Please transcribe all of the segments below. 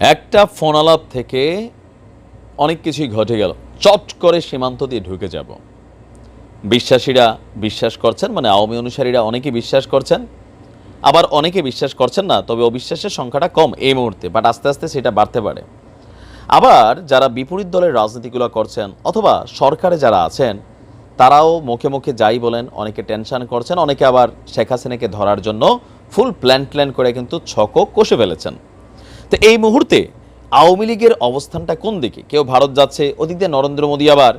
একটা ফোন আলাপ থেকে অনেক কিছুই ঘটে গেল। চট করে সীমান্ত দিয়ে ঢুকে যাব। বিশ্বাসীরা বিশ্বাস করছেন মানে আওয়ামী অনুসারীরা অনেকে বিশ্বাস করছেন। আবার অনেকে বিশ্বাস করছেন না, তবে অবিশ্বাসের সংখ্যাটা কম এই মুহূর্তে বাট আস্তে আস্তে সেটা বাড়তে পারে। আবার যারা বিপরীত দলের রাজনীতিগুলো করছেন, অথবা সরকারে যারা আছেন, তারাও মুখে মুখে যাই বলেন, অনেকে টেনশন করছেন, অনেকে আবার শেখ হাসিনাকে ধরার জন্য ফুল প্ল্যান প্ল্যান করে কিন্তু ছকও কষে ফেলেছেন। তো এই মুহূর্তে আওয়ামী লীগের অবস্থানটা কোন দিকে? কেউ ভারত যাচ্ছে, ওদিক দিয়ে নরেন্দ্র মোদী আবার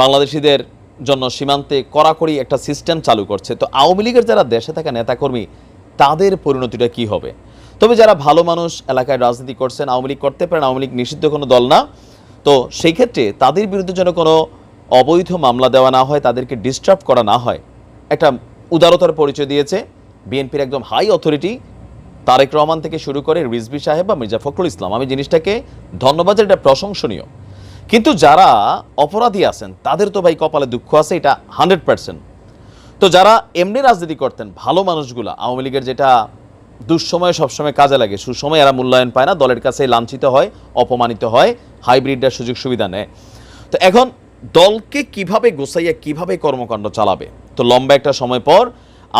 বাংলাদেশিদের জন্য সীমান্তে কড়াকড়ি একটা সিস্টেম চালু করছে। তো আওয়ামী লীগের যারা দেশে থাকা নেতাকর্মী, তাদের পরিণতিটা কি হবে? তবে যারা ভালো মানুষ, এলাকায় রাজনীতি করছেন, আওয়ামী লীগ করতে পারেন, আওয়ামী লীগ নিষিদ্ধ কোনো দল না, তো সেই ক্ষেত্রে তাদের বিরুদ্ধে যেন কোনো অবৈধ মামলা দেওয়া না হয়, তাদেরকে ডিস্টার্ব করা না হয়, একটা উদারতার পরিচয় দিয়েছে। বিএনপির একদম হাই অথরিটি তারেক রহমান থেকে শুরু করে রিজভি সাহেব বা মির্জা ফখরুল ইসলাম। আমি জিনিসটাকে ধন্যবাদ এটা প্রশংসনীয়। কিন্তু যারা অপরাধী আছেন, তাদের তো ভাই কপালে দুঃখ আছে, এটা হান্ড্রেড পার্সেন্ট। তো যারা এমনি রাজনীতি করতেন, ভালো মানুষগুলা, আওয়ামী লীগের যেটা দুঃসময়ে সবসময় কাজে লাগে, সুসময় এরা মূল্যায়ন পায় না, দলের কাছে লাঞ্ছিত হয়, অপমানিত হয় হাইব্রিডের সুযোগ সুবিধা নেয়। তো এখন দলকে কীভাবে গোসাইয়া কীভাবে কর্মকাণ্ড চালাবে? তো লম্বা একটা সময় পর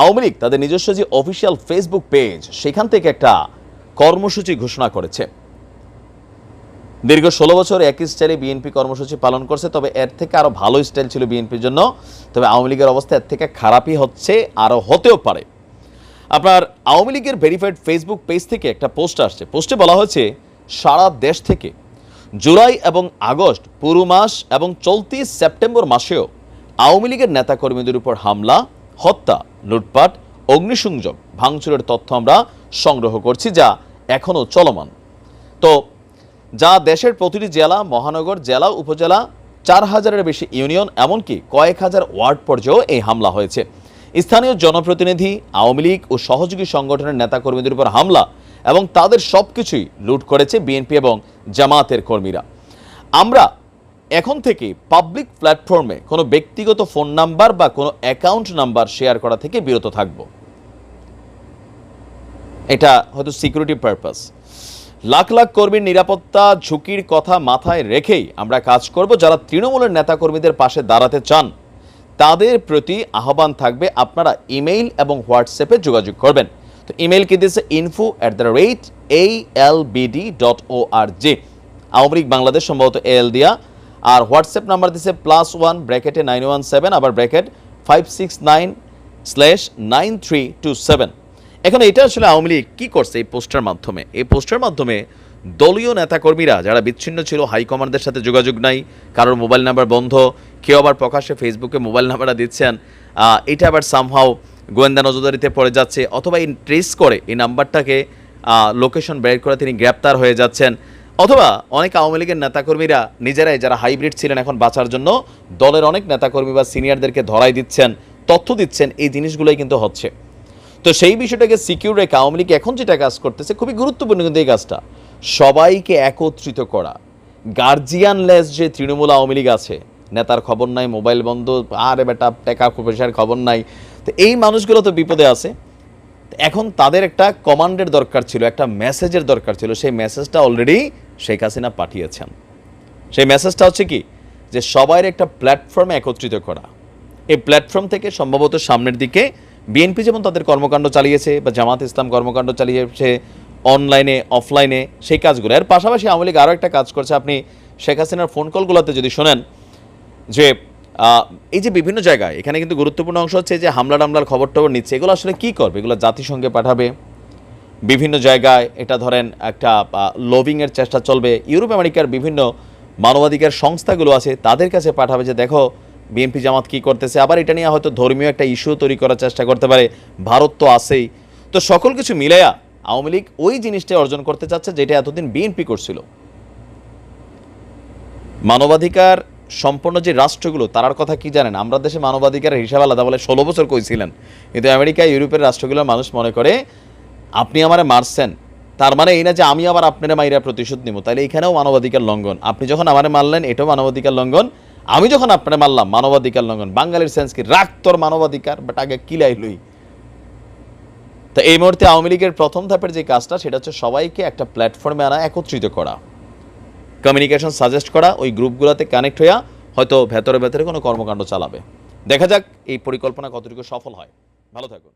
আওয়ামী লীগ তাদের নিজস্ব যে অফিসিয়াল ফেসবুক পেজ সেখান থেকে একটা কর্মসূচি ঘোষণা করেছে। দীর্ঘ ষোলো বছর একই স্টাইলে বিএনপি কর্মসূচি পালন করছে, তবে এর থেকে আরও ভালো স্টাইল ছিল বিএনপির জন্য। তবে আওয়ামী লীগের অবস্থা এর থেকে খারাপই হচ্ছে আরও হতেও পারে। আপনার আওয়ামী লীগের ভেরিফাইড ফেসবুক পেজ থেকে একটা পোস্ট আসছে। পোস্টে বলা হয়েছে, সারা দেশ থেকে জুলাই এবং আগস্ট পুরো মাস এবং চলতি সেপ্টেম্বর মাসেও আওয়ামী লীগের নেতাকর্মীদের উপর হামলা, হত্যা লুটপাট, অগ্নিসংযোগ ভাঙচুরের তথ্য আমরা সংগ্রহ করছি যা এখনও চলমান। তো, যা দেশের প্রতিটি জেলা, মহানগর, জেলা, উপজেলা, চার হাজারের বেশি ইউনিয়ন, এমনকি কয়েক হাজার ওয়ার্ড পর্যায়েও এই হামলা হয়েছে। স্থানীয় জনপ্রতিনিধি, আওয়ামী লীগ ও সহযোগী সংগঠনের নেতাকর্মীদের উপর হামলা এবং তাদের সব কিছুই লুট করেছে বিএনপি এবং জামাতের কর্মীরা। আমরা এখন থেকে পাবলিক প্ল্যাটফর্মে কোনো ব্যক্তিগত ফোন নাম্বার বা কোনো অ্যাকাউন্ট নাম্বার শেয়ার করা থেকে বিরত থাকব। এটা হয়তো সিকিউরিটি পারপাস লাখ লাখ কর্মীর নিরাপত্তা ঝুঁকির কথা মাথায় রেখেই আমরা কাজ করব। যারা তৃণমূলের নেতাকর্মীদের পাশে দাঁড়াতে চান, তাদের প্রতি আহ্বান থাকবে আপনারা ইমেইল এবং হোয়াটসঅ্যাপে যোগাযোগ করবেন। তো ইমেইল কি দিয়েছে? ইনফো অ্যাট দ্য রেট এই L BD dot O R J Awami League, Bangladesh, সম্ভবত এল দিয়া আর হোয়াটসঅ্যাপ নাম্বার দিচ্ছে প্লাস ওয়ান ব্র্যাকেটে নাইন ওয়ান সেভেন আবার bracket five six nine slash nine three two seven এখন এটা আসলে আওয়ামী লীগ কী করছে এই পোস্টার মাধ্যমে? এই পোস্টার মাধ্যমে দলীয় নেতাকর্মীরা যারা বিচ্ছিন্ন ছিল হাইকমান্ডের সাথে যোগাযোগ নাই, কারোর মোবাইল নাম্বার বন্ধ, কেউ আবার প্রকাশ্যে ফেসবুকে মোবাইল নাম্বারটা দিচ্ছেন এটা আবার সামহাও গোয়েন্দা নজরদারিতে পড়ে যাচ্ছে, অথবা এই ট্রেস করে এই নাম্বারটাকে লোকেশন বের করে তিনি গ্রেপ্তার হয়ে যাচ্ছেন। অথবা অনেক আওয়ামী লীগের নেতাকর্মীরা নিজেরাই যারা হাইব্রিড ছিলেন এখন বাঁচার জন্য দলের অনেক নেতাকর্মী বা সিনিয়রদেরকে ধরাই দিচ্ছেন, তথ্য দিচ্ছেন, এই জিনিসগুলোই কিন্তু হচ্ছে। তো সেই বিষয়টাকে সিকিউর রেখে আওয়ামী লীগ এখন যেটা কাজ করতেছে, খুবই গুরুত্বপূর্ণ কিন্তু এই কাজটা। সবাইকে একত্রিত করা। গার্জিয়ানলেস যে তৃণমূল আওয়ামী লীগ আছে, নেতার খবর নাই মোবাইল বন্ধ, আরে বেটা, টাকা পয়সার খবর নাই। তো এই মানুষগুলো তো বিপদে আছে। এখন তাদের একটা কমান্ডের দরকার ছিল, একটা মেসেজের দরকার ছিল। সেই মেসেজটা অলরেডি শেখ হাসিনা পাঠিয়েছেন। সেই মেসেজটা হচ্ছে কি? যে সবাইয়ের একটা প্ল্যাটফর্মে একত্রিত করা। এই প্ল্যাটফর্ম থেকে সম্ভবত সামনের দিকে বিএনপি যেমন তাদের কর্মকাণ্ড চালিয়েছে বা জামাত ইসলাম কর্মকাণ্ড চালিয়েছে অনলাইনে অফলাইনে সেই কাজগুলো। এর পাশাপাশি আওয়ামী লীগ আরও একটা কাজ করছে। আপনি শেখ হাসিনার ফোন কলগুলোতে যদি শোনেন যে এই যে বিভিন্ন জায়গায়, এখানে কিন্তু গুরুত্বপূর্ণ অংশ হচ্ছে যে হামলা টামলার খবর টবর নিচ্ছে, এগুলো আসলে কি করবে? এগুলো জাতিসংঘে পাঠাবে? বিভিন্ন জায়গায় এটা ধরেন একটা লভিংয়ের চেষ্টা চলবে। ইউরোপ, আমেরিকার বিভিন্ন মানবাধিকার সংস্থাগুলো আছে, তাদের কাছে পাঠাবে যে, দেখো, বিএনপি জামাত কি করতেছে? আবার এটা নিয়ে হয়তো ধর্মীয় একটা ইস্যু তৈরি করার চেষ্টা করতে পারে। ভারত তো আছেই। তো সকল কিছু মিলাইয়া আওয়ামী লীগ ওই জিনিসটা অর্জন করতে চাচ্ছে যেটা এতদিন বিএনপি করছিল। মানবাধিকার সম্পন্ন যে রাষ্ট্রগুলো, তারার কথা কি জানেন? আমরা দেশে মানবাধিকারের হিসাব আলাদা বলে ষোলো বছর কইছিলেন। কিন্তু আমেরিকা ইউরোপের রাষ্ট্রগুলোর মানুষ মনে করে, আপনি আমারে মারছেন। তার মানে এই না যে আমি আবার আপনার মাইরা প্রতিশোধ নিব। তাহলে এখানেও মানবাধিকার লঙ্ঘন। আপনি যখন আমারে মারলেন, এটাও মানবাধিকার লঙ্ঘন। আমি যখন আপনারে মারলাম, মানবাধিকার লঙ্ঘন। বাঙালির সেন্স কি? রাখ তোর মানবাধিকার বাট আগে কিলাই লই তো এই মুহূর্তে আওয়ামী লীগের প্রথম ধাপের যে কাজটা, সেটা হচ্ছে সবাইকে একটা প্ল্যাটফর্মে আনা, একত্রিত করা। কমিউনিকেশন সাজেস্ট করা, ওই গ্রুপগুলোতে কানেক্ট হইয়া হয়তো ভেতরে ভেতরে কোনো কর্মকাণ্ড চালাবে। দেখা যাক এই পরিকল্পনা কতটুকু সফল হয়। ভালো থাকুন।